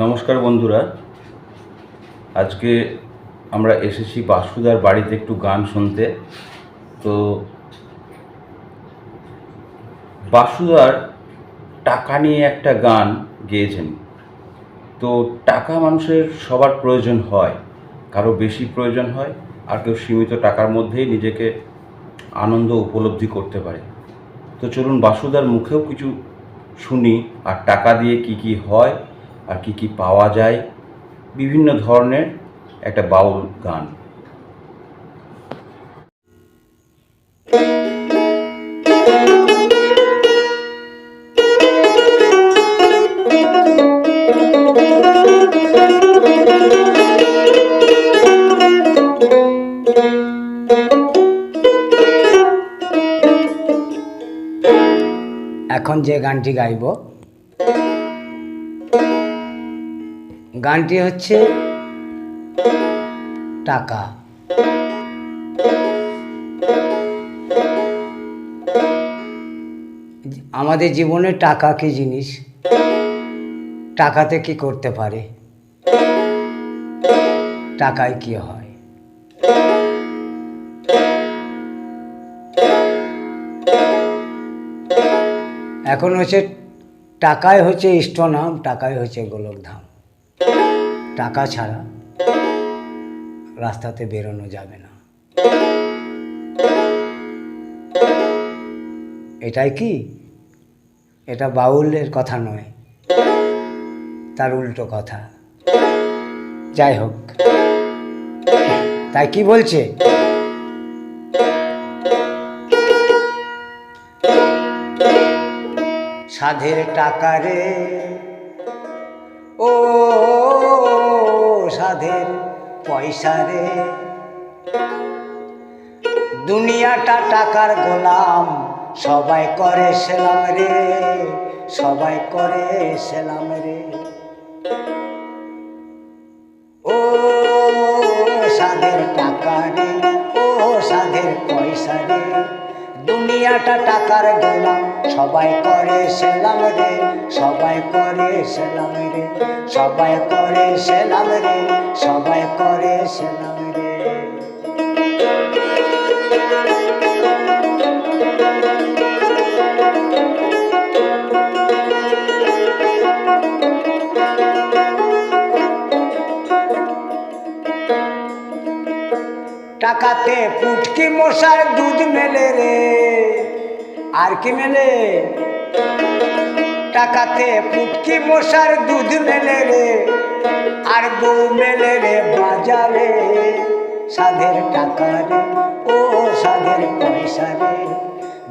নমস্কার বন্ধুরা। আজকে আমরা এসেছি বাসুদার বাড়িতে একটু গান শুনতে। তো বাসুদার টাকা নিয়ে একটা গান গেয়েছেন। তো টাকা মানুষের সবার প্রয়োজন হয়, কারও বেশি প্রয়োজন হয়, আর কেউ সীমিত টাকার মধ্যেই নিজেকে আনন্দ উপলব্ধি করতে পারে। তো চলুন বাসুদার মুখেও কিছু শুনি, আর টাকা দিয়ে কি কি হয় আর কি কি পাওয়া যায়। বিভিন্ন ধরনের একটা বাউল গান। এখন যে গানটি গাইব গানটি হচ্ছে টাকা। আমাদের জীবনে টাকা কি জিনিস? টাকাতে কি করতে পারে? টাকায় কি হয়? এখন হচ্ছে টাকায় হচ্ছে ইষ্টনাম টাকায় হচ্ছে গোলকধাম। টাকা ছাড়া রাস্তাতে বেরোনো যাবে না। এটাই কি? এটা বাউলের কথা নয়, তার উল্টো কথা। যাই হোক, তাই কি বলছে? সাধের টাকা রে, ও সাধের পয়সা রে। দুনিয়াটা টাকার গোলাম, সবাই করে সেলাম রে, সবাই করে সেলাম রে। ও সাধের টাকা রে, ও সাধের পয়সা রে। দুনিয়াটা টাকার গোলাম সবাই করে সেলাম রে, সবাই করে সেলাম রে, সবাই করে সেলাম রে, সবাই করে সেলাম রে। টাকাতে পুটকি মশার দুধ মেলে রে। আর কি মেলে? টাকাতে পুটকি মশার দুধ মেলে রে। আর বউ মেলে রে বাজারে। সাধের টাকা রে, ও সাধের পয়সা রে।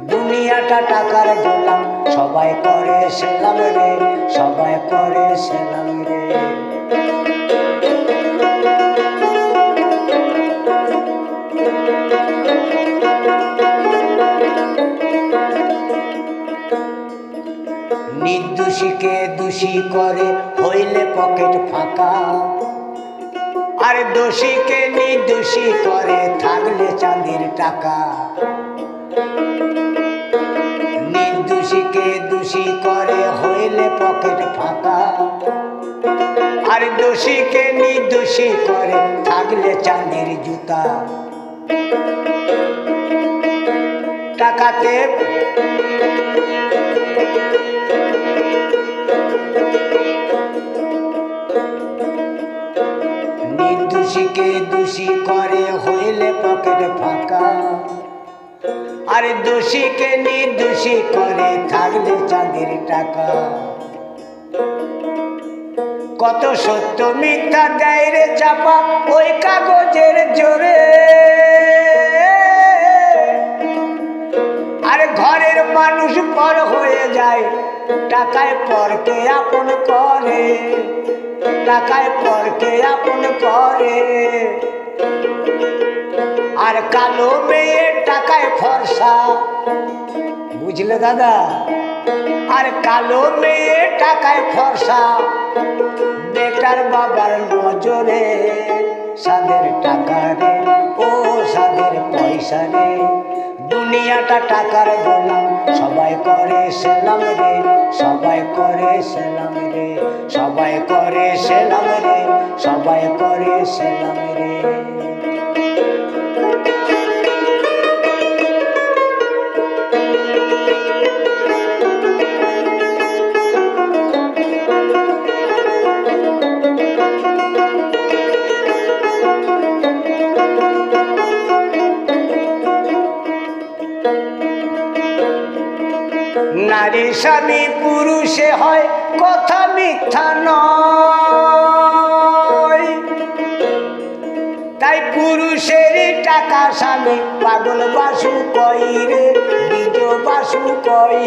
দুনিয়াটা টাকার গোলাম, সবাই করে সেলাম রে, সবাই করে সেলাম রে। নির্দোষীকে দোষী করে হইলে পকেট ফাঁকা। আর দোষীকে নির্দোষী করে থাকলে চাঁদের টাকা। নির্দোষীকে দোষী করে হইলে পকেট ফাঁকা। আর দোষীকে নির্দোষী করে থাকলে চাঁদের জুতা। টাকাতে নির্দোষীকে দোষী করে হইলে পকেট ফাঁকা। আরে দোষীকে নির্দোষী করে থাকলে চাঁদের টাকা। কত সত্য মিথ্যা দেয় রে চাপা, ওই কাগজের জোরে পর হয়ে যায়। টাকায় পরকে আপন করে? টাকায় পরকে আপন করে? আর কালো মেয়ে টাকায় ফর্সা। বুঝলে দাদা? আর কালো মেয়ে টাকায় ফর্সা। বেটার বাবার নজরে সাদের টাকা রে, ও সাদের পয়সা রে। দুনিয়াটা টাকার গোলাম সবাই করে সেলাম রে, সবাই করে সেলাম রে, সবাই করে সেলাম রে, সবাই করে সেলাম রে। নারী স্বামী পুরুষে হয় কথা মিথ্যা নয়। তাই পুরুষেরই টাকা স্বামী পাগল বাসু কই রে বীজ বাসু কই।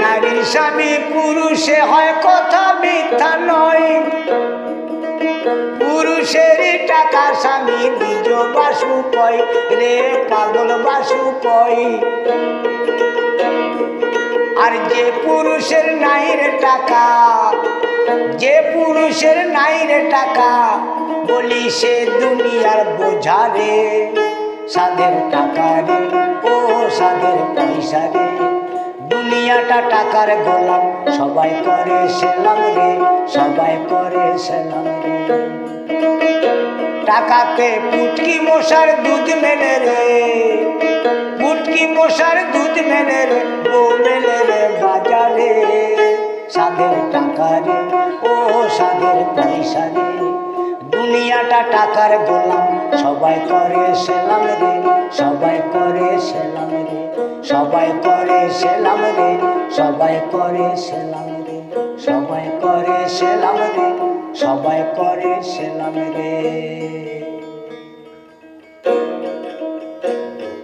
নারীর স্বামী পুরুষে হয় কথা মিথ্যা নয়। পুরুষেরই টাকা স্বামী কই রে পাগল বাসু কই? আর যে পুরুষের নাই রে টাকা, যে পুরুষের নাই রে টাকা, বলি সে দুনিয়ার বোঝা রে। সাদের টাকা রে, ও সাদের পয়সা রে। দুনিয়াটা টাকার গোলাম সবাই করে সেলাম রে, সবাই করে সেলাম রে। টাকাতে পুটকি মশার দুধ মেলে রে। পুটকি মশার দুধ মেলে রে, ও মেলে রে বাজারে। সাদের টাকা রে, ও সাদের পয়সা রে। দুনিয়াটা টাকার গোলাম, সবাই করে সেলাম রে, সবাই করে সেলাম রে। সবাই করে সেলাম রে, সবাই করে সেলাম রে, সবাই করে সেলাম রে। সবাই করে সেলাম রে।